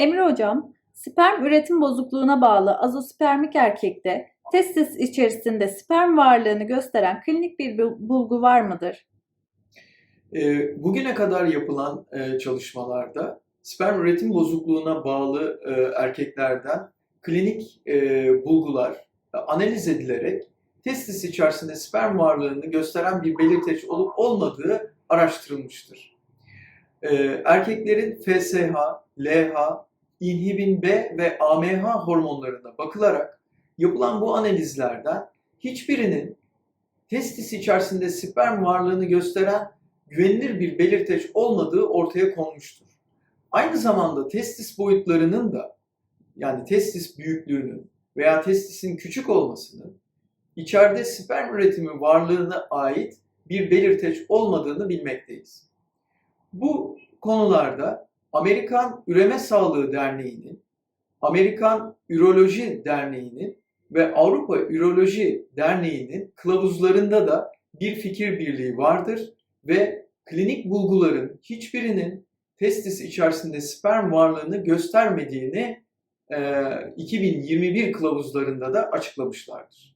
Emre Hocam, sperm üretim bozukluğuna bağlı azospermik erkekte testis içerisinde sperm varlığını gösteren klinik bir bul- bulgu var mıdır? E, bugüne kadar yapılan e, çalışmalarda sperm üretim bozukluğuna bağlı e, erkeklerden klinik e, bulgular e, analiz edilerek testis içerisinde sperm varlığını gösteren bir belirteç olup olmadığı araştırılmıştır. E, erkeklerin FSH, LH, inhibin B ve AMH hormonlarına bakılarak yapılan bu analizlerden hiçbirinin testis içerisinde sperm varlığını gösteren güvenilir bir belirteç olmadığı ortaya konmuştur. Aynı zamanda testis boyutlarının da yani testis büyüklüğünün veya testisin küçük olmasının içeride sperm üretimi varlığına ait bir belirteç olmadığını bilmekteyiz. Bu konularda Amerikan Üreme Sağlığı Derneği'nin, Amerikan Üroloji Derneği'nin ve Avrupa Üroloji Derneği'nin kılavuzlarında da bir fikir birliği vardır ve klinik bulguların hiçbirinin testis içerisinde sperm varlığını göstermediğini e, 2021 kılavuzlarında da açıklamışlardır.